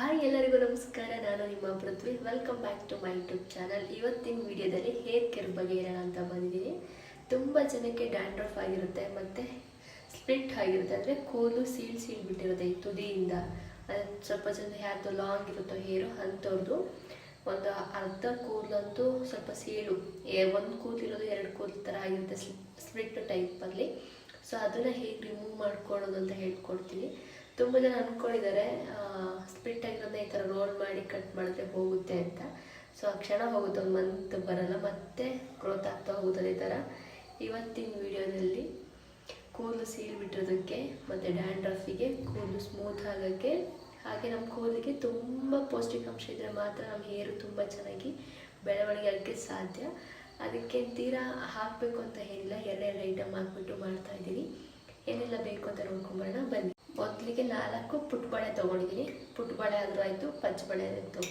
Hi ಎಲ್ಲರಿಗೂ ನಮಸ್ಕಾರ, ನಾನು ನಿಮ್ಮ Prithvi. Welcome back to my YouTube channel ಇವತ್ತಿನ ವಿಡಿಯೋದಲ್ಲಿ ಹೇರ್ ಕೇರ್ ಬಗ್ಗೆ ಹೇಳೋಣ ಅಂತ ಬಂದಿದ್ದೀನಿ. ತುಂಬ ಜನಕ್ಕೆ ಡ್ಯಾಂಡ್ರಫ್ ಆಗಿರುತ್ತೆ, ಮತ್ತು ಸ್ಪ್ಲಿಟ್ ಆಗಿರುತ್ತೆ. ಅಂದರೆ ಕೂದಲು ಸೀಳ್ ಸೀಳ್ ಬಿಟ್ಟಿರುತ್ತೆ ಈ ತುದಿಯಿಂದ. ಅದು ಸ್ವಲ್ಪ ಜನ ಯಾರ್ದು ಲಾಂಗ್ ಇರುತ್ತೋ ಹೇರು ಅಂಥವ್ರದ್ದು ಒಂದು ಅರ್ಧ ಕೂದಲಂತೂ ಸ್ವಲ್ಪ ಸೀಳು. ಒಂದು ಕೂದಲಿರೋದು ಎರಡು ಕೂದಲು ಥರ ಆಗಿರುತ್ತೆ ಸ್ಪ್ಲಿಟ್ ಟೈಪಲ್ಲಿ ಸೊ ಅದನ್ನು ಹೇಗೆ ರಿಮೂವ್ ಮಾಡ್ಕೊಳ್ಳೋದು ಅಂತ ಹೇಳ್ಕೊಡ್ತೀನಿ. ತುಂಬ ಜನ ಅಂದ್ಕೊಂಡಿದ್ದಾರೆ ಸ್ಪ್ಲಿಟ್ ಆಗಿರೋದನ್ನ ಈ ಥರ ರೋಲ್ ಮಾಡಿ ಕಟ್ ಮಾಡಿದ್ರೆ ಹೋಗುತ್ತೆ ಅಂತ. ಸೊ ಆ ಕ್ಷಣ ಹೋಗುತ್ತೆ, ಒಂದು ಮಂತ್ ಬರಲ್ಲ, ಮತ್ತೆ ಗ್ರೋತ್ ಆಗ್ತಾ ಹೋಗುತ್ತದೆ ಈ ಥರ ಇವತ್ತಿನ ವಿಡಿಯೋದಲ್ಲಿ ಕೂದಲು ಸೀಲ್ ಬಿಟ್ಟಿರೋದಕ್ಕೆ ಮತ್ತು ಡ್ಯಾಂಡ್ರಫಿಗೆ ಕೂದಲು ಸ್ಮೂತ್ ಆಗೋಕ್ಕೆ, ಹಾಗೆ ನಮ್ಮ ಕೂದಲಿಗೆ ತುಂಬ ಪೌಷ್ಟಿಕಾಂಶ ಇದ್ದರೆ ಮಾತ್ರ ನಮ್ಮ ಹೇರು ತುಂಬ ಚೆನ್ನಾಗಿ ಬೆಳವಣಿಗೆ ಆಗೋಕ್ಕೆ ಸಾಧ್ಯ. ಅದಕ್ಕೆ ತೀರಾ ಹಾಕಬೇಕು ಅಂತ ಏನಿಲ್ಲ, ಎರಡೆರಡು ಐಟಮ್ ಹಾಕ್ಬಿಟ್ಟು ಮಾಡ್ತಾ ಇದ್ದೀನಿ. ಏನೆಲ್ಲ ಬೇಕು ಅಂತ ನೋಡ್ಕೊಂಬರೋಣ, ಬನ್ನಿ. ಮೊದಲಿಗೆ ನಾಲ್ಕು ಪುಟ್ಬಳೆ ತೊಗೊಂಡಿದ್ದೀನಿ. ಪುಟ್ಬಳೆ ಆದರೂ ಆಯಿತು, ಪಂಚಬಳೆ ಆಯಿತು.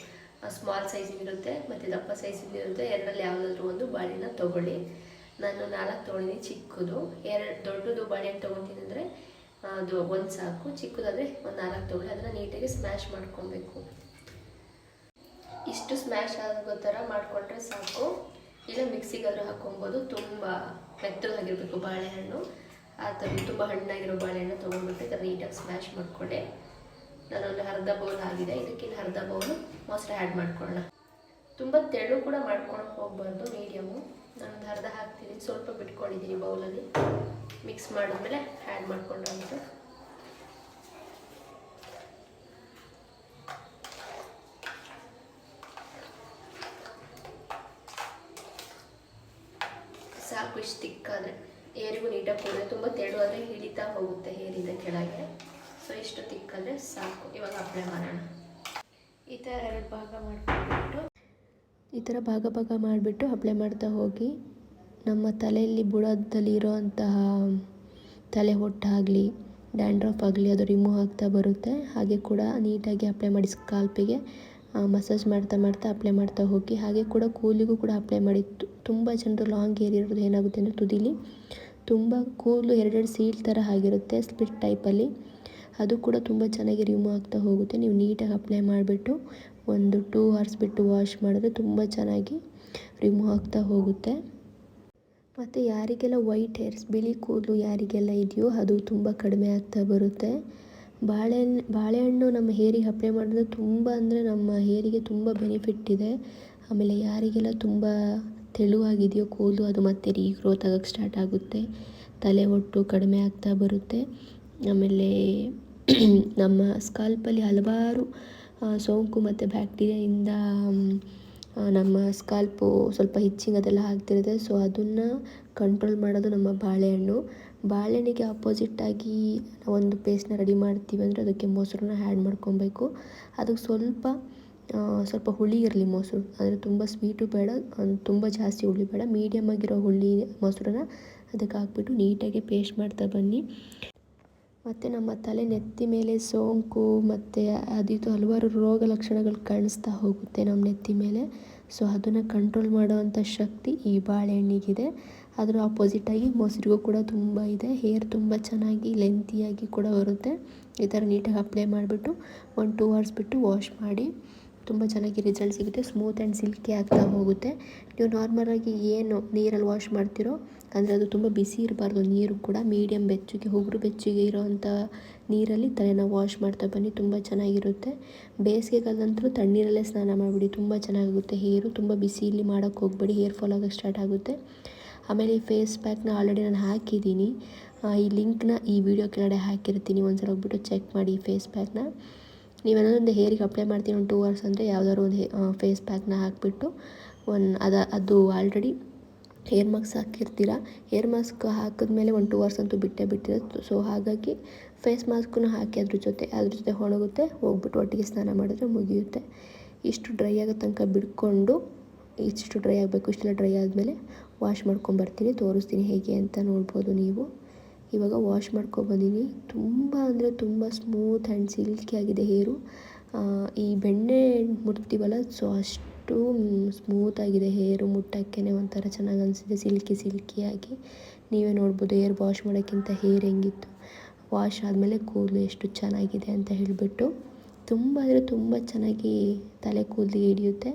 ಸ್ಮಾಲ್ ಸೈಜಿನ ಇರುತ್ತೆ, ಮತ್ತು ದಪ್ಪ ಸೈಜಿನ ಇರುತ್ತೆ. ಎರಡರಲ್ಲಿ ಯಾವುದಾದ್ರೂ ಒಂದು ಬಾಳೆನ ತೊಗೊಳ್ಳಿ. ನಾನು ನಾಲ್ಕು ತೊಗೊಂಡಿದ್ದೀನಿ, ಚಿಕ್ಕದು. ಎರಡು ದೊಡ್ಡದು ಬಾಳೆಹಣ್ಣು ತೊಗೊತೀನಿ ಅಂದರೆ, ಅದು ಒಂದು ಸಾಕು. ಚಿಕ್ಕದಾದರೆ ಒಂದು ನಾಲ್ಕು ತೊಗೊಳ್ಳಿ. ಅದನ್ನು ನೀಟಾಗಿ ಸ್ಮ್ಯಾಶ್ ಮಾಡ್ಕೊಬೇಕು. ಇಷ್ಟು ಸ್ಮ್ಯಾಶ್ ಆಗೋ ಥರ ಮಾಡಿಕೊಂಡ್ರೆ ಸಾಕು. ಇಲ್ಲ ಮಿಕ್ಸಿಗಾದರೂ ಹಾಕೊಬೋದು. ತುಂಬ ಮೆತ್ತಗಾಗಿರಬೇಕು ಬಾಳೆಹಣ್ಣು. ಆ ಥರ ತುಂಬ ಹಣ್ಣಾಗಿರೋ ಬಾಳೆಹಣ್ಣು ತೊಗೊಂಡ್ಬಿಟ್ಟು ಥರ ನೀಟಾಗಿ ಸ್ಮ್ಯಾಶ್ ಮಾಡಿಕೊಂಡೆ. ನಾನೊಂದು ಅರ್ಧ ಬೌಲ್ ಆಗಿದೆ. ಇದಕ್ಕಿಂತ ಅರ್ಧ ಬೌಲು ಮೊಸರು ಆ್ಯಡ್ ಮಾಡ್ಕೊಳ್ಳೋಣ. ತುಂಬ ತೆಳು ಕೂಡ ಮಾಡ್ಕೊಳಕ್ಕೆ ಹೋಗ್ಬಾರ್ದು ಮೀಡಿಯಮು ನಾನೊಂದು ಅರ್ಧ ಹಾಕ್ತೀನಿ. ಸ್ವಲ್ಪ ಬಿಟ್ಕೊಂಡಿದ್ದೀನಿ ಬೌಲಲ್ಲಿ ಮಿಕ್ಸ್ ಮಾಡಿದ್ಮೇಲೆ ಆ್ಯಡ್ ಮಾಡ್ಕೊಂಡ್ರಂತು ಸಾಕು, ಇಷ್ಟು ತಿಕ್ಕಾದರೆ ಏರಿಗೂ ನೀಟಾಗಿ ಕೊಡೋದು ತುಂಬ ತೆಳು ಆದರೆ ಹಿಡಿತಾ ಹೋಗುತ್ತೆ ಹೇರಿಂದ ಕೆಳಗೆ. ಸೊ ಇಷ್ಟು ತಿಕ್ಕಂದ್ರೆ ಸಾಕು. ಇವಾಗ ಅಪ್ಲೈ ಮಾಡೋಣ. ಈ ಥರ ಎರಡು ಭಾಗ ಮಾಡ್ಕೊಂಡ್ಬಿಟ್ಟು ಈ ಥರ ಭಾಗ ಭಾಗ ಮಾಡಿಬಿಟ್ಟು ಅಪ್ಲೈ ಮಾಡ್ತಾ ಹೋಗಿ. ನಮ್ಮ ತಲೆಯಲ್ಲಿ ಬುಡದಲ್ಲಿ ಇರೋವಂತಹ ತಲೆ ಹೊಟ್ಟಾಗಲಿ ಡ್ಯಾಂಡ್ರಫ್ ಆಗಲಿ, ಅದು ರಿಮೂವ್ ಆಗ್ತಾ ಬರುತ್ತೆ. ಹಾಗೆ ಕೂಡ ನೀಟಾಗಿ ಅಪ್ಲೈ ಮಾಡಿ ಸ್ಕಾಲ್ಪಿಗೆ ಮಸಾಜ್ ಮಾಡ್ತಾ ಮಾಡ್ತಾ ಅಪ್ಲೈ ಮಾಡ್ತಾ ಹೋಗಿ. ಹಾಗೆ ಕೂಡ ಕೂಲಿಗೂ ಕೂಡ ಅಪ್ಲೈ ಮಾಡಿ. ತುಂಬ ಜನರು ಲಾಂಗ್ ಏರ್ ಇರೋದು ಏನಾಗುತ್ತೆ ಅಂದರೆ ತುದಿಲಿ. ತುಂಬ ಕೂದಲು ಎರಡೆರಡು ಸೀಲ್ ಥರ ಆಗಿರುತ್ತೆ ಸ್ಪ್ಲಿಟ್ ಟೈಪಲ್ಲಿ ಅದು ಕೂಡ ತುಂಬ ಚೆನ್ನಾಗಿ ರಿಮೂವ್ ಆಗ್ತಾ ಹೋಗುತ್ತೆ. ನೀವು ನೀಟಾಗಿ ಅಪ್ಲೈ ಮಾಡಿಬಿಟ್ಟು ಒಂದು ಟೂ ಅವರ್ಸ್ ಬಿಟ್ಟು ವಾಶ್ ಮಾಡಿದ್ರೆ ತುಂಬ ಚೆನ್ನಾಗಿ ರಿಮೂವ್ ಆಗ್ತಾ ಹೋಗುತ್ತೆ. ಮತ್ತು ಯಾರಿಗೆಲ್ಲ ವೈಟ್ ಹೇರ್ಸ್ ಬಿಳಿ ಕೂದಲು ಯಾರಿಗೆಲ್ಲ ಇದೆಯೋ ಅದು ತುಂಬ ಕಡಿಮೆ ಆಗ್ತಾ ಬರುತ್ತೆ. ಬಾಳೆಹಣ್ಣು ಬಾಳೆಹಣ್ಣು ನಮ್ಮ ಹೇರಿಗೆ ಅಪ್ಲೈ ಮಾಡಿದ್ರೆ ತುಂಬ ಅಂದರೆ ನಮ್ಮ ಹೇರಿಗೆ ತುಂಬ ಬೆನಿಫಿಟ್ ಇದೆ. ಆಮೇಲೆ ಯಾರಿಗೆಲ್ಲ ತುಂಬ ತೆಳುವಾಗಿದೆಯೋ ಕೂದಲು ಅದು ಮತ್ತೆ ರೀಗ್ರೋತ್ ಆಗೋಕ್ಕೆ ಸ್ಟಾರ್ಟ್ ಆಗುತ್ತೆ. ತಲೆ ಒಟ್ಟು ಕಡಿಮೆ ಆಗ್ತಾ ಬರುತ್ತೆ. ಆಮೇಲೆ ನಮ್ಮ ಸ್ಕಾಲ್ಪಲ್ಲಿ ಹಲವಾರು ಸೋಂಕು ಮತ್ತು ಬ್ಯಾಕ್ಟೀರಿಯಾಯಿಂದ ನಮ್ಮ ಸ್ಕಾಲ್ಪು ಸ್ವಲ್ಪ ಹಿಚ್ಚಿಂಗ್ ಅದೆಲ್ಲ ಆಗ್ತಿರುತ್ತೆ. ಸೊ ಅದನ್ನು ಕಂಟ್ರೋಲ್ ಮಾಡೋದು ನಮ್ಮ ಬಾಳೆಹಣ್ಣು. ಬಾಳೆಹಣ್ಣಿಗೆ ಆಪೋಸಿಟ್ಟಾಗಿ ಒಂದು ಪೇಸ್ಟ್ನ ರೆಡಿ ಮಾಡ್ತೀವಿ ಅಂದರೆ ಅದಕ್ಕೆ ಮೊಸರನ್ನ ಆ್ಯಡ್ ಮಾಡ್ಕೊಬೇಕು. ಅದಕ್ಕೆ ಸ್ವಲ್ಪ ಸ್ವಲ್ಪ ಹುಳಿ ಇರಲಿ ಮೊಸರು. ಅಂದರೆ ತುಂಬ ಸ್ವೀಟು ಬೇಡ ತುಂಬ ಜಾಸ್ತಿ ಹುಳಿ ಬೇಡ. ಮೀಡಿಯಮ್ ಆಗಿರೋ ಹುಳಿ ಮೊಸರನ್ನ ಅದಕ್ಕೆ ಹಾಕ್ಬಿಟ್ಟು ನೀಟಾಗಿ ಪೇಸ್ಟ್ ಮಾಡ್ತಾ ಬನ್ನಿ. ಮತ್ತು ನಮ್ಮ ತಲೆ ನೆತ್ತಿ ಮೇಲೆ ಸೋಂಕು, ಮತ್ತು ಅದಿದು ಹಲವಾರು ರೋಗ ಲಕ್ಷಣಗಳು ಕಾಣಿಸ್ತಾ ಹೋಗುತ್ತೆ ನಮ್ಮ ನೆತ್ತಿ ಮೇಲೆ. ಸೊ ಅದನ್ನು ಕಂಟ್ರೋಲ್ ಮಾಡೋವಂಥ ಶಕ್ತಿ ಈ ಬಾಳೆಹಣ್ಣಿಗಿದೆ ಅದರ ಆಪೋಸಿಟಾಗಿ ಮೊಸರಿಗೂ ಕೂಡ ತುಂಬ ಇದೆ. ಹೇರ್ ತುಂಬ ಚೆನ್ನಾಗಿ ಲೆಂತಿಯಾಗಿ ಕೂಡ ಬರುತ್ತೆ. ಈ ಥರ ನೀಟಾಗಿ ಅಪ್ಲೈ ಮಾಡಿಬಿಟ್ಟು ಒಂದು ಟೂ ಅವರ್ಸ್ ಬಿಟ್ಟು ವಾಶ್ ಮಾಡಿ. ತುಂಬ ಚೆನ್ನಾಗಿ ರಿಸಲ್ಟ್ ಸಿಗುತ್ತೆ. ಸ್ಮೂತ್ ಆ್ಯಂಡ್ ಸಿಲ್ಕಿ ಆಗ್ತಾ ಹೋಗುತ್ತೆ. ನೀವು ನಾರ್ಮಲಾಗಿ ಏನು ನೀರಲ್ಲಿ ವಾಶ್ ಮಾಡ್ತಿರೋ, ಅಂದರೆ ಅದು ತುಂಬ ಬಿಸಿ ಇರಬಾರ್ದು ನೀರು ಕೂಡ ಮೀಡಿಯಮ್ ಬೆಚ್ಚಗೆ, ಉಗುರು ಬೆಚ್ಚಗೆ ಇರೋವಂಥ ನೀರಲ್ಲಿ ತಲೆನ ವಾಶ್ ಮಾಡ್ತಾ ಬನ್ನಿ, ತುಂಬ ಚೆನ್ನಾಗಿರುತ್ತೆ. ಬೇಸಿಗೆಗಾಲದಂತೂ ತಣ್ಣೀರಲ್ಲೇ ಸ್ನಾನ ಮಾಡಿಬಿಡಿ, ತುಂಬ ಚೆನ್ನಾಗಿರುತ್ತೆ ಹೇರು ತುಂಬ ಬಿಸಿಲಿ ಮಾಡೋಕ್ಕೆ ಹೋಗಬೇಡಿ ಹೇರ್ ಫಾಲ್ ಆಗೋಕ್ಕೆ ಸ್ಟಾರ್ಟ್ ಆಗುತ್ತೆ. ಆಮೇಲೆ ಈ ಫೇಸ್ ಪ್ಯಾಕ್ನ ಆಲ್ರೆಡಿ ನಾನು ಹಾಕಿದ್ದೀನಿ. ಈ ಲಿಂಕ್ನ ಈ ವಿಡಿಯೋ ಕೆಳಗಡೆ ಹಾಕಿರ್ತೀನಿ, ಒಂದ್ಸಲ ಹೋಗ್ಬಿಟ್ಟು ಚೆಕ್ ಮಾಡಿ ಈ ಫೇಸ್ ಪ್ಯಾಕ್ನ ನೀವೇನಾದ್ರು ಒಂದು ಹೇರಿಗೆ ಅಪ್ಲೈ ಮಾಡ್ತೀನಿ ಒಂದು ಟೂ ಅವರ್ಸ್ ಅಂದರೆ ಯಾವ್ದಾದ್ರು ಒಂದು ಫೇಸ್ ಪ್ಯಾಕ್ನ ಹಾಕಿಬಿಟ್ಟು ಒಂದು ಅದು ಅದು ಆಲ್ರೆಡಿ ಹೇರ್ ಮಾಸ್ಕ್ ಹಾಕಿರ್ತೀರ? ಹೇರ್ ಮಾಸ್ಕ್ ಹಾಕಿದ್ಮೇಲೆ ಒಂದು ಟೂ ಅವರ್ಸ್ ಅಂತೂ ಬಿಟ್ಟೇ ಬಿಟ್ಟಿರುತ್ತೆ. ಸೊ ಹಾಗಾಗಿ ಫೇಸ್ ಮಾಸ್ಕನ್ನು ಹಾಕಿ ಅದ್ರ ಜೊತೆ ಅದ್ರ ಜೊತೆ ಒಣಗುತ್ತೆ, ಹೋಗ್ಬಿಟ್ಟು ಒಟ್ಟಿಗೆ ಸ್ನಾನ ಮಾಡಿದ್ರೆ ಮುಗಿಯುತ್ತೆ. ಇಷ್ಟು ಡ್ರೈ ಆಗೋ ತನಕ ಬಿಡ್ಕೊಂಡು, ಇಷ್ಟು ಡ್ರೈ ಆಗಬೇಕು, ಇಷ್ಟೆಲ್ಲ ಡ್ರೈ ಆದಮೇಲೆ ವಾಶ್ ಮಾಡ್ಕೊಂಬರ್ತೀನಿ ತೋರಿಸ್ತೀನಿ ಹೇಗೆ ಅಂತ ನೋಡ್ಬೋದು ನೀವು. ಇವಾಗ ವಾಶ್ ಮಾಡ್ಕೊಬಂದಿನಿ ತುಂಬ ಅಂದರೆ ತುಂಬ ಸ್ಮೂತ್ ಆ್ಯಂಡ್ ಸಿಲ್ಕಿ ಆಗಿದೆ ಹೇರು ಈ ಬೆಣ್ಣೆ ಮುಟ್ತೀವಲ್ಲ ಸೊ ಅಷ್ಟು ಸ್ಮೂತಾಗಿದೆ ಹೇರು ಮುಟ್ಟಕ್ಕೇ ಒಂಥರ ಚೆನ್ನಾಗಿ ಅನಿಸಿದೆ ಸಿಲ್ಕಿ ಸಿಲ್ಕಿಯಾಗಿ ನೀವೇ ನೋಡ್ಬೋದು ಹೇರ್ ವಾಶ್ ಮಾಡೋಕ್ಕಿಂತ ಹೇರ್ ಹೆಂಗಿತ್ತು. ವಾಶ್ ಆದಮೇಲೆ ಕೂದಲು ಎಷ್ಟು ಚೆನ್ನಾಗಿದೆ ಅಂತ ಹೇಳಿಬಿಟ್ಟು. ತುಂಬ ಅಂದರೆ ತುಂಬ ಚೆನ್ನಾಗಿ ತಲೆ ಕೂದಲಿಗೆ ಹಿಡಿಯುತ್ತೆ.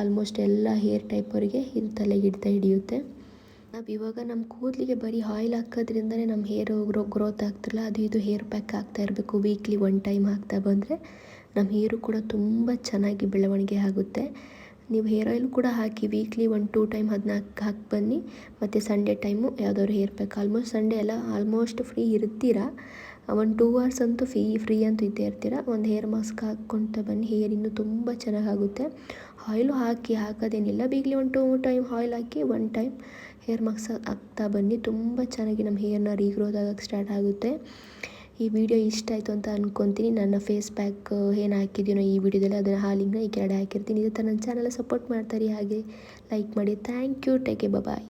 ಆಲ್ಮೋಸ್ಟ್ ಎಲ್ಲ ಹೇರ್ ಟೈಪ್ ಅವರಿಗೆ ಇದು ತಲೆಗೆ ಹಿಡ್ತಾ ಹಿಡಿಯುತ್ತೆ. ನಾವು ಇವಾಗ ನಮ್ಮ ಕೂದಲಿಗೆ ಬರೀ ಆಯಿಲ್ ಹಾಕೋದ್ರಿಂದನೇ ನಮ್ಮ ಹೇರ್ ಗ್ರೋ ಗ್ರೋತ್ ಆಗ್ತಿರಲ್ಲ. ಅದು ಇದು ಹೇರ್ ಪ್ಯಾಕ್ ಆಗ್ತಾ ಇರಬೇಕು. ವೀಕ್ಲಿ ಒನ್ ಟೈಮ್ ಹಾಕ್ತಾ ಬಂದರೆ ನಮ್ಮ ಹೇರು ಕೂಡ ತುಂಬ ಚೆನ್ನಾಗಿ ಬೆಳವಣಿಗೆ ಆಗುತ್ತೆ. ನೀವು ಹೇರ್ ಆಯಿಲ್ ಕೂಡ ಹಾಕಿ ವೀಕ್ಲಿ ಒನ್ ಟೂ ಟೈಮ್ ಅದನ್ನ ಹಾಕಿ ಹಾಕಿ ಬನ್ನಿ. ಮತ್ತು ಸಂಡೇ ಟೈಮು ಯಾವುದಾದ್ರು ಹೇರ್ ಪ್ಯಾಕ್ ಆಲ್ಮೋಸ್ಟ್ ಸಂಡೇ ಎಲ್ಲ ಆಲ್ಮೋಸ್ಟ್ ಫ್ರೀ ಇರ್ತೀರಾ? ಒಂದು ಟೂ ಅವರ್ಸ್ ಅಂತೂ ಫ್ರೀ ಫ್ರೀ ಅಂತೂ ಇದ್ದೇ ಇರ್ತೀರ? ಒಂದು ಹೇರ್ ಮಾಸ್ಕ್ ಹಾಕ್ಕೊಳ್ತಾ ಬನ್ನಿ. ಹೇರ್ ಇನ್ನೂ ತುಂಬ ಚೆನ್ನಾಗಾಗುತ್ತೆ ಆಯಿಲು ಹಾಕಿ ಹಾಕೋದೇನಿಲ್ಲ. Weekly one two time oil ಹಾಕಿ ಒನ್ ಟೈಮ್ ಹೇರ್ ಮಾರ್ಕ್ಸ್ ಆಗ್ತಾ ಬನ್ನಿ. ತುಂಬ ಚೆನ್ನಾಗಿ ನಮ್ಮ ಹೇರ್ನ ರೀಗ್ರೋತ್ ಆಗೋಕ್ಕೆ ಸ್ಟಾರ್ಟ್ ಆಗುತ್ತೆ. ಈ ವಿಡಿಯೋ ಇಷ್ಟ ಆಯಿತು ಅಂತ ಅಂದ್ಕೊತೀನಿ ನನ್ನ ಫೇಸ್ ಪ್ಯಾಕ್ ಏನು ಹಾಕಿದ್ದೀನೋ ಈ ವಿಡಿಯೋದಲ್ಲಿ ಅದನ್ನು ಹಾಲಿಂಗ್ನ ಈ ಕೆಳಗಡೆ ಹಾಕಿರ್ತೀನಿ. ಇದೇ ಥರ ನನ್ನ ಚಾನಲ್ ಸಪೋರ್ಟ್ ಮಾಡ್ತಾರೆ ಹಾಗೆ ಲೈಕ್ ಮಾಡಿ. Thank you take a bye